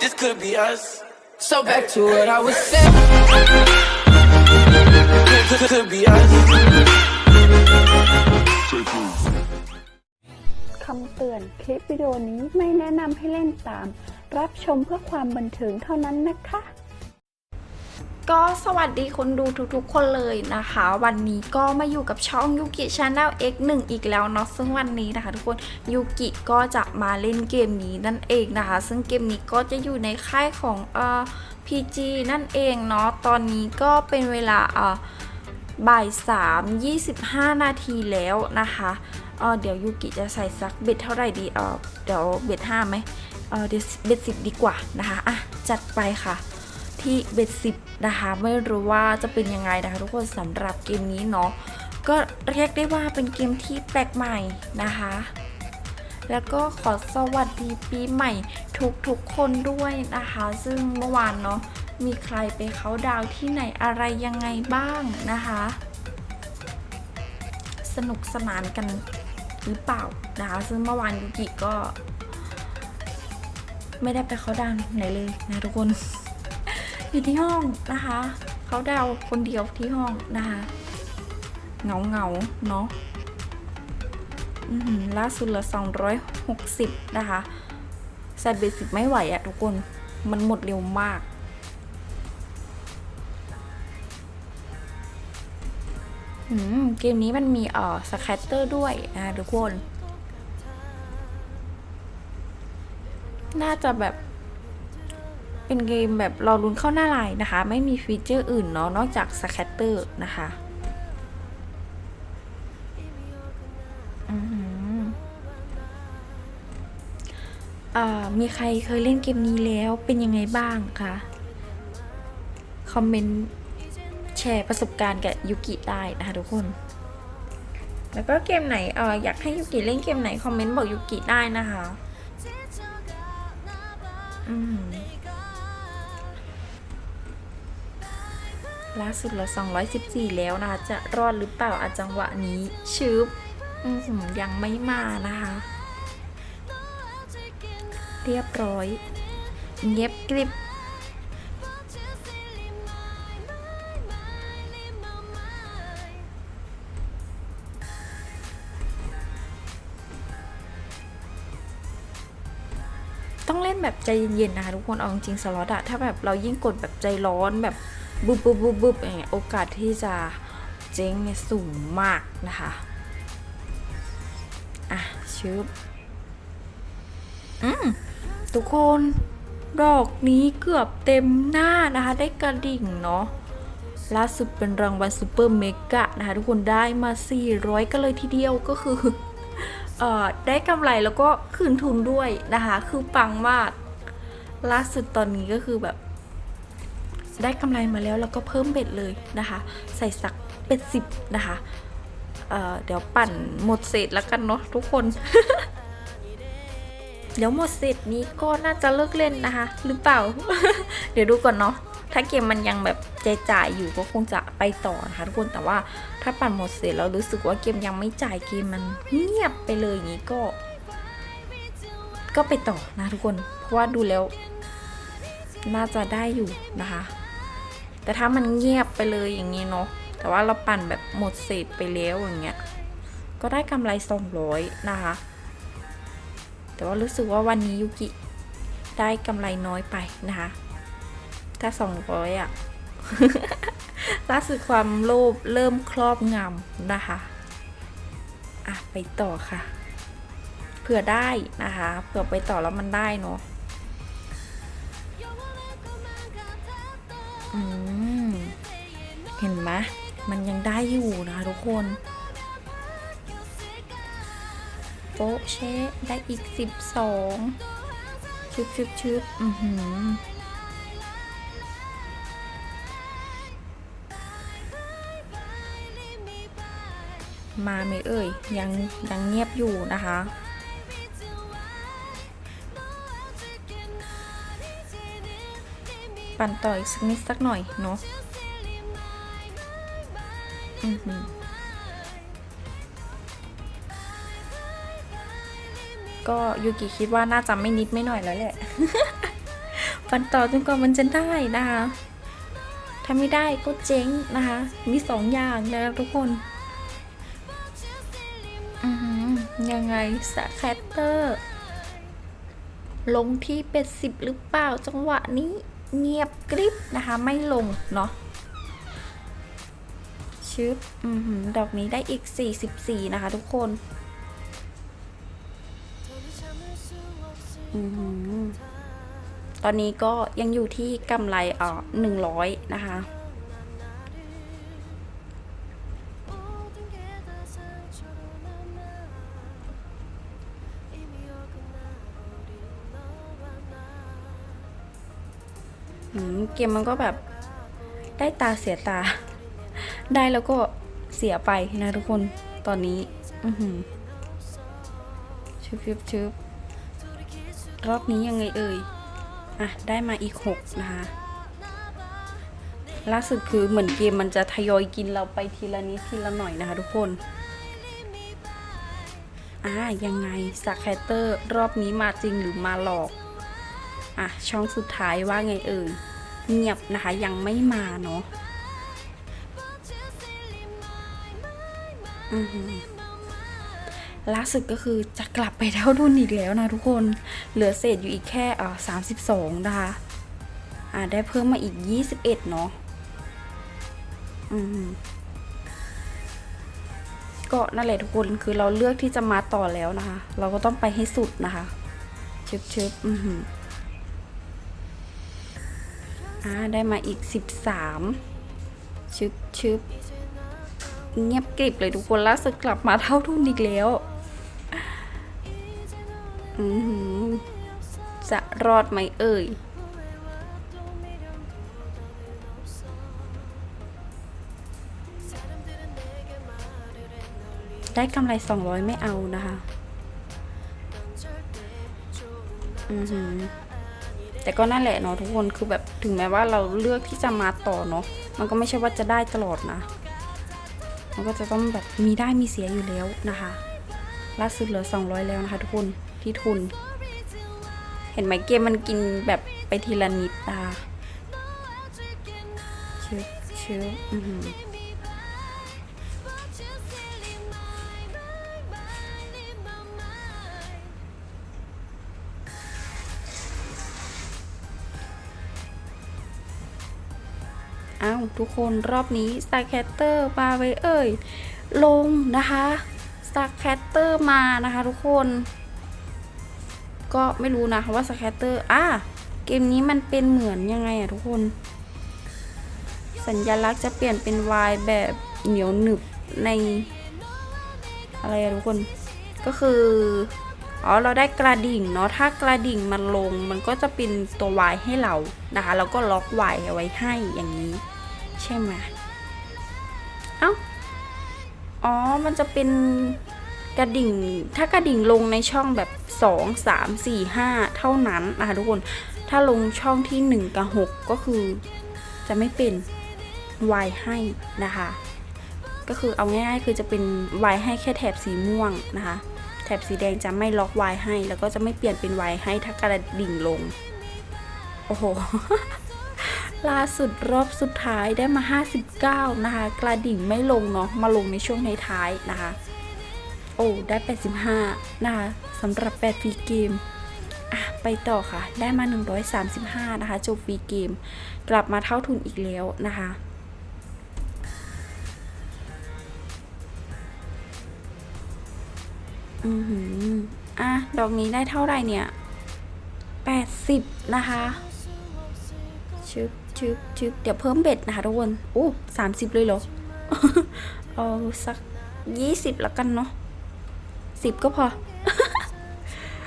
this could be us. So back to what I was saying. Could, could, could be us. คำเตือนคลิปวิดีโอนี้ไม่แนะนำให้เล่นตาม รับชมเพื่อความบันเทิงเท่านั้นนะคะ ก็สวัสดีคนดูทุกๆ คนเลยนะคะ วันนี้ก็มาอยู่กับช่องยูกิชาแนล X1 อีกแล้วเนาะซึ่งวันนี้นะคะ ทุกคนยูกิก็จะมาเล่นเกมนี้นั่นเองนะคะ ซึ่งเกมนี้ก็จะอยู่ในค่ายของเอ่อ PG นั่นเองเนาะตอนนี้ก็เป็นเวลาเอ่อบ่าย3 25 นาทีแล้วนะคะเออเดี๋ยวยูกิจะใส่สักเบ็ดเท่าไหร่ดีเออเดี๋ยวเบ็ด5ไหมเออเดี๋ยวเบ็ด10ดีกว่านะคะอะจัดไปค่ะ ที่เบ็ดสิบนะคะ ไม่รู้ว่าจะเป็นยังไงนะคะ ทุกคนสำหรับเกมนี้เนาะก็เรียกได้ว่าเป็นเกมที่แปลกใหม่นะคะ แล้วก็ขอสวัสดีปีใหม่ทุกๆคนด้วยนะคะ ซึ่งเมื่อวานเนาะมีใครไปเขาดาวที่ไหนอะไรยังไงบ้างนะคะ สนุกสนานกันหรือเปล่านะคะ ซึ่งเมื่อวานยูกิก็ ไม่ได้ไปเขาดาวไหนเลยนะทุกคน อยู่ที่ห้องนะคะ เขาเดาคนเดียวที่ห้องนะคะ เงาเงาเนาะอื้อหือล่าสุดเหละ260 นะคะใส่เบสิกไม่ไหวอะทุกคน มันหมดเร็วมากอืมเกมนี้มันมีเอ่อสแคตเตอร์ด้วยนะทุกคน น่าจะแบบ เป็นเกมแบบรอลุ้นเข้าหน้าไลน์นะคะ ไม่มีฟีเจอร์อื่นเนาะนอกจากสแคตเตอร์นะคะมีใครเคยเล่นเกมนี้แล้วเป็นยังไงบ้างคะ คอมเมนต์แชร์ประสบการณ์กับยุกิได้นะคะทุกคน แล้วก็เกมไหนเอออยากให้ยุกิเล่นเกมไหน คอมเมนต์บอกยุกิได้นะคะ อืม ล่าสุดเรา214 แล้วนะคะ จะรอดหรือเปล่าอาจังหวะนี้ชืบยังไม่มานะคะ เรียบร้อยเงียบกริบต้องเล่นแบบใจเย็นๆนะคะทุกคนเอาจริงๆสล็อตอะถ้าแบบเรายิ่งกดแบบใจร้อนแบบ บุบบุบบุบบุบอย่างเงี้ยโอกาสที่จะเจ๊งเนี่ยสูงมากนะคะ อะชืบอืมทุกคนดอกนี้เกือบเต็มหน้านะคะ ได้กระดิ่งเนาะล่าสุดเป็นรางวัลซูเปอร์เมกะนะคะ ทุกคนได้มา 400กันเลยทีเดียวก็คือเอ่อได้กำไรแล้วก็คืนทุนด้วยนะคะ คือปังมาก ล่าสุดตอนนี้ก็คือแบบ ได้กำไรมาแล้วแล้วก็เพิ่มเบ็ดเลยนะคะ ใส่สักเป็ดสิบนะคะเเดี๋ยวปั่นหมดเศษแล้วกันเนาะทุกคน เดี๋ยวหมดเศษนี้ก็น่าจะเลิกเล่นนะคะ หรือเปล่า เดี๋ยวดูก่อนเนาะถ้าเกมมันยังแบบใจจ่ายอยู่ก็คงจะไปต่อนะคะทุกคนแต่ว่าถ้าปั่นหมดเสร็จแล้วรู้สึกว่าเกมยังไม่จ่ายเกมมันเงียบไปเลยอย่างนี้ก็ ก็ไปต่อนะทุกคน เพราะว่าดูแล้ว น่าจะได้อยู่นะคะ แต่ถ้ามันเงียบไปเลยอย่างนี้เนาะแต่ว่าเราปั่นแบบหมดเศษไปแล้วอย่างเงี้ยก็ได้กำไร200นะคะ แต่ว่ารู้สึกว่าวันนี้ยูกิได้กำไรน้อยไปนะคะ ถ้า 200อะล่าสุดความโลภเริ่มครอบงำนะคะ อะ ไปต่อค่ะ เผื่อได้นะคะ เผื่อไปต่อแล้วมันได้เนาะอืม เห็นไหมมันยังได้อยู่นะคะทุกคนโป๊ะเชะได้อีกสิบสองชึบชึบชึบอือหือมาไหมเอ่ย ยังยังเงียบอยู่นะคะ ปั่นต่ออีกสักนิดสักหน่อยเนาะ ก็ยูกิคิดว่าน่าจะไม่นิดไม่หน่อยแล้วแหละปั่นต่อจนกว่ามันจะได้นะคะ ถ้าไม่ได้ก็เจ๊งนะคะ มีสองอย่างนะคะทุกคนยังไงสแคตเตอร์ ลงที่เป็ดสิบหรือเปล่าจังหวะนี้เงียบกริบนะคะ ไม่ลงเนาะ ชึบอือหือดอกนี้ได้อีก 44 นะคะทุกคนอือหือตอนนี้ก็ยังอยู่ที่กำไรเอ่อหนึ่งร้อยนะคะ เกมมันก็แบบได้ตาเสียตา ได้แล้วก็เสียไปนะทุกคนตอนนี้ อือหือชุบชุบชุบรอบนี้ยังไงเอ่ย อะ ได้มาอีกหกนะคะ ล่าสุดคือเหมือนเกมมันจะทยอยกินเราไปทีละนิดทีละหน่อยนะคะทุกคน อ่ายังไงสแคตเตอร์รอบนี้มาจริงหรือมาหลอก อะ ช่องสุดท้ายว่าไงเอ่ย เงียบนะคะยังไม่มาเนาะ ล่าสุดก็คือจะกลับไปเท่าทุนอีกแล้วนะทุกคน เหลือเศษอยู่อีกแค่อ่าสามสิบสองนะคะอ่าได้เพิ่มมาอีกยี่สิบเอ็ดเนาะอือหือก็นั่นแหละทุกคนคือเราเลือกที่จะมาต่อแล้วนะคะ เราก็ต้องไปให้สุดนะคะชึบชึบอือหืออ่าได้มาอีก13ชึบชึบ เงียบกริบเลยทุกคนล่าสุดกลับมาเท่าทุนอีกแล้วจะรอดไหมเอ่ยได้กำไร 200 ไม่เอานะคะ อือหือ แต่ก็นั่นแหละเนาะทุกคน คือแบบถึงแม้ว่าเราเลือกที่จะมาต่อเนาะ มันก็ไม่ใช่ว่าจะได้ตลอดนะ มันก็จะต้องแบบมีได้มีเสียอยู่แล้วนะคะล่าสุดเหลือ 200 แล้วนะคะทุกคนที่ทุน เห็นไหมเกมมันกินแบบไปทีละนิดนะคะเชื้อเชื้ออือ หืออ้าวทุกคนรอบนี้สตาร์แคตเตอร์มาไว้เอ่ย ลงนะคะสตาร์แคตเตอร์มานะคะทุกคน ก็ไม่รู้นะว่าสตาร์แคตเตอร์อะเกมนี้มันเป็นเหมือนยังไงอะทุกคน สัญลักษณ์จะเปลี่ยนเป็น Y แบบเหนียวหนึบใน อะไรอะทุกคน ก็คืออ๋อเราได้กระดิ่งเนาะถ้ากระดิ่งมันลงมันก็จะเป็นตัว Y ให้เรานะคะ แล้วก็ล็อก Y เอาไว้ให้อย่างนี้ ใช่ไหมเอ้า อ๋อ มันจะเป็นกระดิ่ง ถ้ากระดิ่งลงในช่องแบบ 2 3 4 5 เท่านั้นนะคะทุกคน ถ้าลงช่องที่ 1 กับ 6 ก็คือจะไม่เป็น Y ให้นะคะ ก็คือเอาง่ายๆคือจะเป็น Y ให้แค่แถบสีม่วงนะคะแถบสีแดงจะไม่ล็อก Y ให้ แล้วก็จะไม่เปลี่ยนเป็น Y ให้ถ้ากระดิ่งลง โอ้โห ล่าสุดรอบสุดท้ายได้มา 59 นะคะ กระดิ่งไม่ลงเนาะมาลงในช่วงในท้ายนะคะ โอ้ ได้ 85 นะคะสำหรับ 8 ฟรีเกมอะไปต่อค่ะ ได้มา 135 นะคะ จบฟรีเกม กลับมาเท่าทุนอีกแล้วนะคะอือหืออะ ดอกนี้ได้เท่าไหร่เนี่ย 80 นะคะชึบ ชึบชึบเดี๋ยวเพิ่มเบ็ดนะคะทุกคนโอ้สามสิบเลยเหรอ เอาสักยี่สิบแล้วกันเนาะสิบก็พอ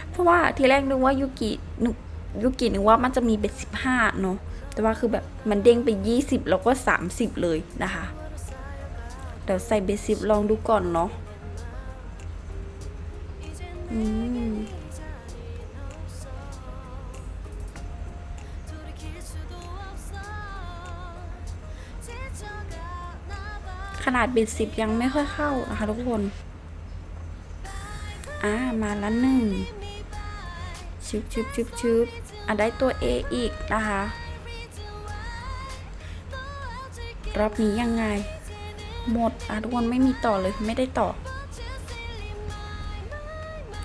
เพราะว่าทีแรกนึกว่ายูกินึกยูกินึกว่ามันจะมีเบ็ดสิบห้าเนาะแต่ว่าคือแบบมันเด้งไปยี่สิบแล้วก็สามสิบเลยนะคะเดี๋ยวใส่เบ็ดสิบลองดูก่อนเนาะ อืม ขนาดเบ็ดสิบยังไม่ค่อยเข้านะคะทุกคนอ่ามาละหนึ่งชึบชึบชึบชึบอะได้ตัว A อีกนะคะ รอบนี้ยังไง หมดอะทุกคนไม่มีต่อเลยไม่ได้ต่อ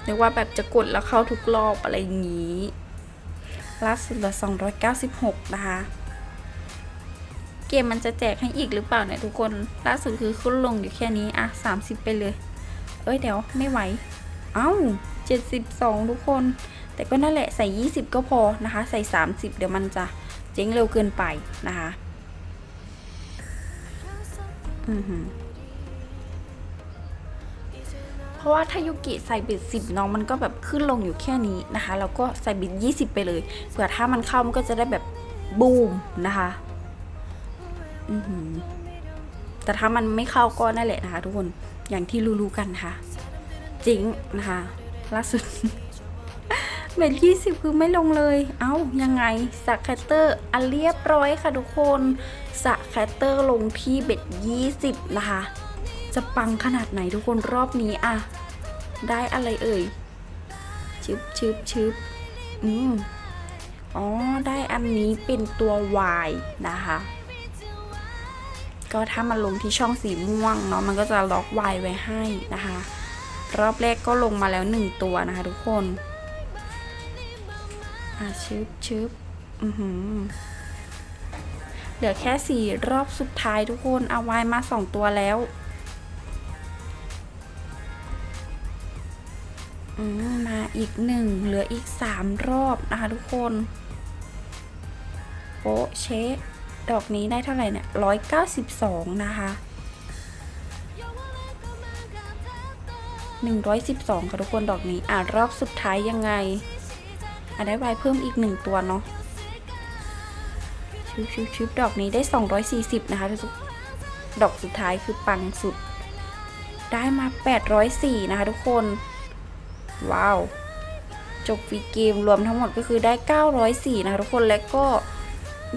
เรียกว่าแบบจะกดแล้วเข้าทุกรอบอะไรอย่างนี้ล่าสุดเหลือ296 นะคะ เกมมันจะแจกให้อีกหรือเปล่าเนี่ยทุกคน ล่าสุดคือขึ้นลงอยู่แค่นี้ อะ 30 ไปเลย เอ้ยเดี๋ยวไม่ไหว เอ้า 72 ทุกคน แต่ก็นั่นแหละใส่ 20 ก็พอนะคะ ใส่ 30 เดี๋ยวมันจะเจ๊งเร็วเกินไปนะคะ อือหือเพราะว่าถ้ายุกิใส่บิดสิบน้องมันก็แบบขึ้นลงอยู่แค่นี้นะคะ แล้วก็ใส่บิดยี่สิบไปเลย เผื่อถ้ามันเข้ามันก็จะได้แบบบูมนะคะ แต่ถ้ามันไม่เข้าก็นั่นแหละนะคะ ทุกคนอย่างที่รู้ๆกันค่ะ จริงนะคะล่าสุดเบ็ดยี่สิบคือไม่ลงเลย เอ้า ยังไงสักแคตเตอร์อันเรียบร้อยค่ะทุกคนสักแคตเตอร์ลงที่เบ็ดยี่สิบนะคะ จะปังขนาดไหนทุกคนรอบนี้อะได้อะไรเอ่ยชึบชึบชึบอืมอ๋อ ได้อันนี้เป็นตัว Y นะคะ ก็ถ้ามันลงที่ช่องสีม่วงเนาะมันก็จะล็อก Y ไว้ให้นะคะ รอบแรกก็ลงมาแล้วหนึ่งตัวนะคะทุกคนอะชึบชึบอือหือเหลือแค่สี่รอบสุดท้ายทุกคนเอาไว้มาสองตัวแล้วมมาอีกหนึ่งเหลืออีกสามรอบนะคะทุกคน โป๊ะเชะ ดอกนี้ได้เท่าไหร่เนี่ยร้อยเก้าสิบสองนะคะหนึ่งร้อยสิบสองค่ะทุกคนดอกนี้ อะรอบสุดท้ายยังไง อะได้ไวเพิ่มอีกหนึ่งตัวเนาะชิบชิบชิบดอกนี้ได้240นะคะทุกดอกสุดท้ายคือปังสุด ได้มา804นะคะทุกคน ว้าวจบฟรีเกมรวมทั้งหมดก็คือได้ 904 นะคะทุกคนและก็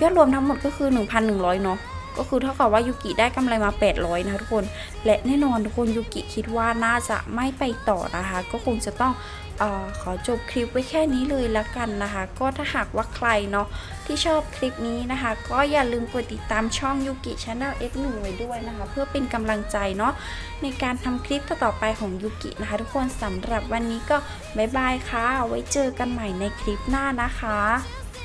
ยอดรวมทั้งหมดก็คือ 1,100 เนาะก็คือเท่ากับว่ายูกิได้กำไรมา 800นะคะทุกคน และแน่นอนทุกคนยูกิคิดว่าน่าจะไม่ไปต่อนะคะ ก็คงจะต้องออขอจบคลิปไว้แค่นี้เลยละกันนะคะ ก็ถ้าหากว่าใครเนาะที่ชอบคลิปนี้นะคะ ก็อย่าลืมกดติดตามช่องยูกิชาแนล X1 ไว้ด้วยนะคะ เพื่อเป็นกำลังใจเนาะในการทำคลิปต่อๆไปของยูกินะคะ ทุกคนสำหรับวันนี้ก็บ๊ายบายค่ะ ไว้เจอกันใหม่ในคลิปหน้านะคะ